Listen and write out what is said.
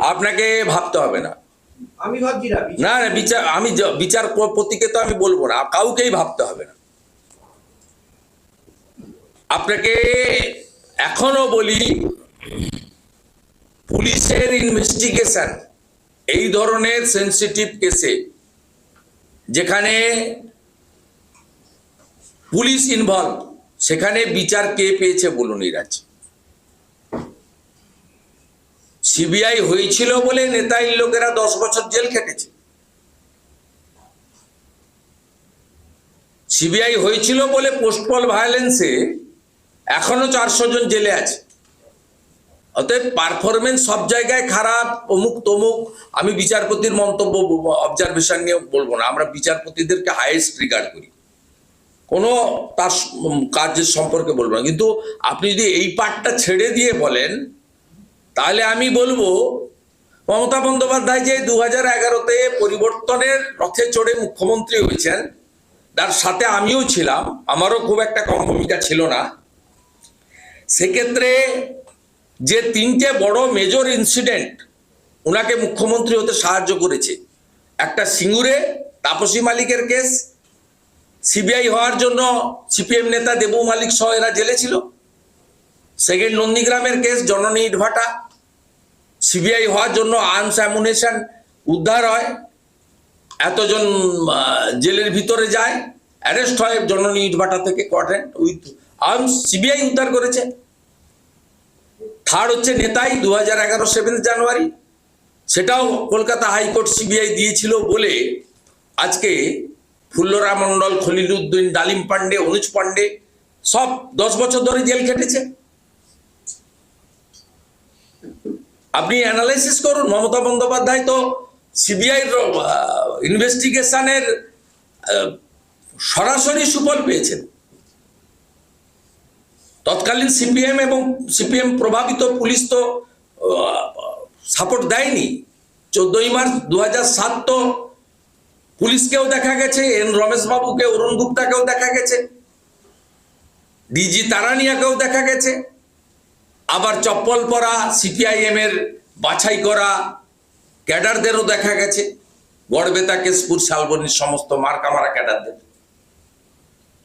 আপনাকে ভাবতে হবে না। আমি ভাবছি না না না বিচার আমি য- বিচারপতিকে তো আমি বলব না কাউকেই ভাবতে হবে না। আপনাকে এখনও বলি পুলিশের ইনভেস্টিগেশন এই ধরনের সেন্সিটিভ কেসে যেখানে পুলিশ ইনভলভ সেখানে বিচার কে পেয়েছে বলুন ইরাজ সিবিআই হয়েছিল বলে নেতাইর লোকেরা দশ বছর জেল খেটেছে। সিবিআই হয়েছিল বলে পোস্টপল ভায়োলেন্সে এখনও চারশো জন জেলে আছে। অতএব পারফরমেন্স সব জায়গায় খারাপ, অমুক তমুক, আমি বিচারপতির মন্তব্য, অবজারভেশন নিয়ে বলব না, আমরা বিচারপতিদেরকে হাইয়েস্ট রিগার্ড করি। কোনো তার কাজের সম্পর্কে বলব না। কিন্তু আপনি যদি এই পার্টটা ছেড়ে দিয়ে বলেন তাহলে আমি বলব, মমতা বন্দ্যোপাধ্যায় যে দু হাজার এগারোতে পরিবর্তনের রথে চড়ে মুখ্যমন্ত্রী হয়েছেন, তার সাথে আমিও ছিলাম, আমারও খুব একটা কম ভূমিকা ছিল না। সেক্ষেত্রে যে তিনটে বড় মেজর ইনসিডেন্ট ওনাকে মুখ্যমন্ত্রী হতে সাহায্য করেছে, একটা সিঙ্গুরে, তাপসী মালিকের কেস সিবিআই হওয়ার জন্য সিপিএম নেতা দেবু মালিক সহ এরা জেলে ছিল। সেকেন্ড নন্দীগ্রামের কেস, জননী ইটভাটা। সিবিআই হওয়ার জন্য আর্মস অ্যামুনেশন উদ্ধার হয়। এতজন জেলের ভিতরে যায়। অ্যারেস্ট হয় জননী ইটভাটা থেকে কোয়ার্টেন্ট উইথ আর্মস সিবিআই উদ্ধার করেছে। থার্ড হচ্ছে নেতাই দু হাজার এগারো সেভেন্থ জানুয়ারি। সেটাও কলকাতা হাইকোর্ট সিবিআই দিয়েছিল বলে আজকে ফুল্লরা মণ্ডল খলিলুদ্দিন, ডালিম পান্ডে অনুজ পান্ডে সব দশ বছর ধরে জেল খেটেছে। আপনি অ্যানালাইসিস করুন, মমতা বন্দ্যোপাধ্যায় তো সিবিআই ইনভেস্টিগেশনের সরাসরি সুফল পেয়েছেন। তৎকালীন সিপিএম এবং সিপিএম প্রভাবিত পুলিশ তো সাপোর্ট দেয়নি। চোদ্দই মার্চ দু সাত তো পুলিশকেও দেখা গেছে, এন রমেশ বাবুকে অরুণ গুপ্তাকেও দেখা গেছে ডিজি তারানিয়াকেও দেখা গেছে। আবার চপ্পল পরা সিপিআইএম এর বাছাই করা, ক্যাডারদেরও দেখা গেছে। গড়বেতা কেশপুর শালবনির সমস্ত মার্কামারা ক্যাডারদের।